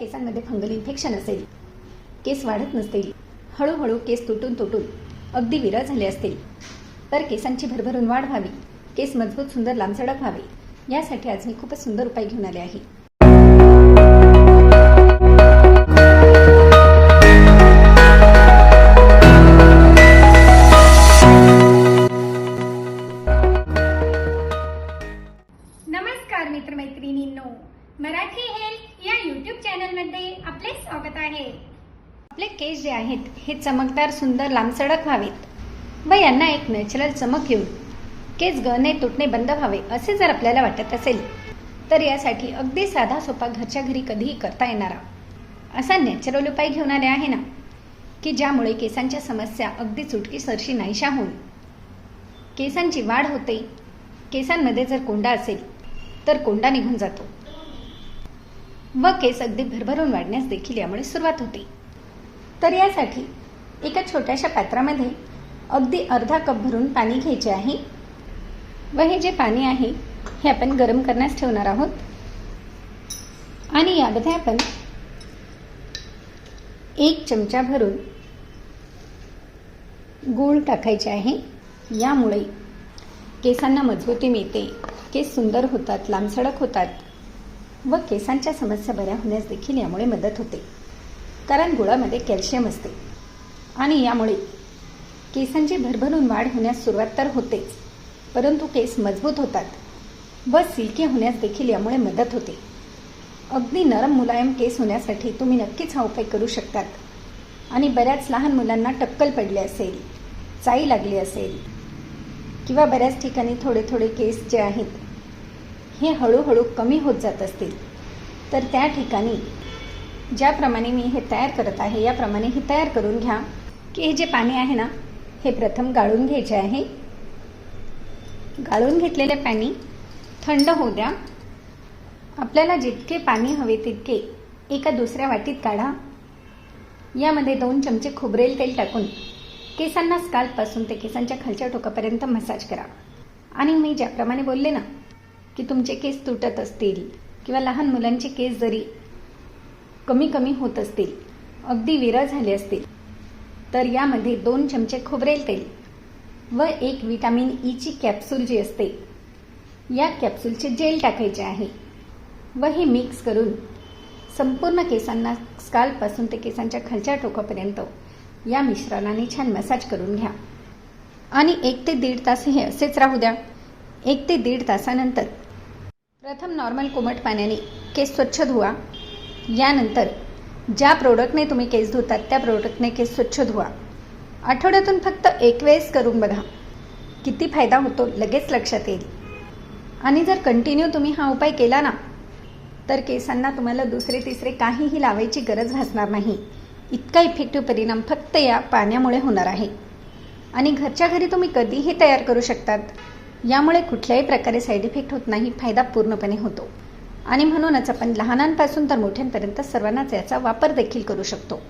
केसांमध्ये fungal infection असेल. केस वाढत नसतील. हळूहळू केस तुटून तुटून अगदी विरळ झाले असतील. तर केसांची भरभरून वाढ व्हावी. केस मजबूत सुंदर लांबसडक व्हावे. यासाठी आज मी खूपच सुंदर उपाय घेऊन आले आहे. मराठी हेल्थ या यूट्यूब चॅनलमध्ये आपले स्वागत आहे. आपले केस जे आहेत हे चमकदार सुंदर लांबसडक व्हावेत. व यांना एक नॅचरल चमक येऊन केस गळणे तुटणे बंद व्हावे असे जर आपल्याला वाटत असेल तर यासाठी अगदी साधा सोपा घरच्या घरी कधीही करता येणारा असा नॅचरल उपाय घेऊन आले आहे ना? की ज्यामुळे केसांच्या समस्या अगदी चुटकी सरशी नाहीशा होऊन केसांची वाढ होते. केसांमध्ये जर कोंडा असेल तर कोंडा निघून जातो. व केस अगदी भरभरून वाढण्यास देखील यामुळे सुरुवात होते. तर यासाठी एका छोट्याशा पात्रामध्ये अगदी अर्धा कप भरून पाणी घ्यायचे आहे. व हे जे पाणी आहे हे आपण गरम करण्यास ठेवणार आहोत. आणि यामध्ये आपण एक चमचा भरून गूळ टाकायचे आहे. यामुळे केसांना मजबूती मिळते. केस सुंदर होतात लांबसडक होतात. व केसांच्या समस्या बऱ्या होण्यास देखील यामुळे मदत होते. कारण गुळामध्ये कॅल्शियम असते. आणि यामुळे केसांची भरभरून वाढ होण्यास सुरुवात तर होतेच परंतु केस मजबूत होतात व सिल्की होण्यास देखील यामुळे मदत होते. अगदी नरम मुलायम केस होण्यासाठी तुम्ही नक्कीच हा उपाय करू शकतात. आणि बऱ्याच लहान मुलांना टक्कल पडले असेल चाई लागली असेल किंवा बऱ्याच ठिकाणी थोडे थोडे केस जे आहेत हे हळूहळू कमी होत जात असतील. तर त्या ठिकाणी ज्याप्रमाणे मी हे तयार करत आहे याप्रमाणे हे तयार करून घ्या की हे जे पाणी आहे ना हे प्रथम गाळून घ्यायचे आहे. गाळून घेतलेले पाणी थंड होऊ द्या. आपल्याला जितके पाणी हवे तितके एका दुसऱ्या वाटीत काढा. यामध्ये दोन चमचे खोबरेल तेल टाकून केसांना स्काल्पपासून ते केसांच्या खालच्या टोकापर्यंत मसाज करा. आणि मी ज्याप्रमाणे बोलले ना की तुमचे केस तुटत असतील किंवा लहान मुलांचे केस जरी कमी कमी होत असतील अगदी विरळ झाले असतील तर यामध्ये दोन चमचे खोबरेल तेल व एक विटॅमिन ईची e कॅप्सूल जी असते या कॅप्सूलचे जेल टाकायचे आहे व हे मिक्स करून संपूर्ण केसांना स्कालपासून ते केसांच्या खालच्या टोकापर्यंत या मिश्रणाने छान मसाज करून घ्या. आणि एक ते दीड तास हे असेच राहू द्या. एक ते दीड तासानंतर. प्रथम नॉर्मल कोमट पाण्याने केस स्वच्छ धुवा. यानंतर ज्या प्रोडक्टने तुम्ही केस धुतात त्या प्रोडक्टने केस स्वच्छ धुवा. आठवड्यातून फक्त एक वेळेस करून बघा. किती फायदा होतो लगेच लक्षात येईल. आणि जर कंटिन्यू तुम्ही हा उपाय केला ना तर केसांना तुम्हाला दुसरे तिसरे काहीही लावायची गरज भासणार नाही. इतका इफेक्टिव्ह परिणाम फक्त या पाण्यामुळे होणार आहे. आणि घरच्या घरी तुम्ही कधीही तयार करू शकतात. यामुळे कुठल्याही प्रकारे साईड इफेक्ट होत नाही फायदा पूर्णपणे होतो. आणि म्हणूनच आपण लहानांपासून तर मोठ्यांपर्यंत सर्वांनाच याचा वापर देखील करू शकतो.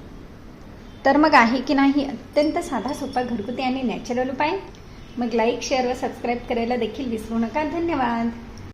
तर मग आहे की नाही अत्यंत साधा सोपा घरगुती आणि नॅचरल उपाय? मग लाईक शेअर व सबस्क्राईब करायला देखील विसरू नका. धन्यवाद!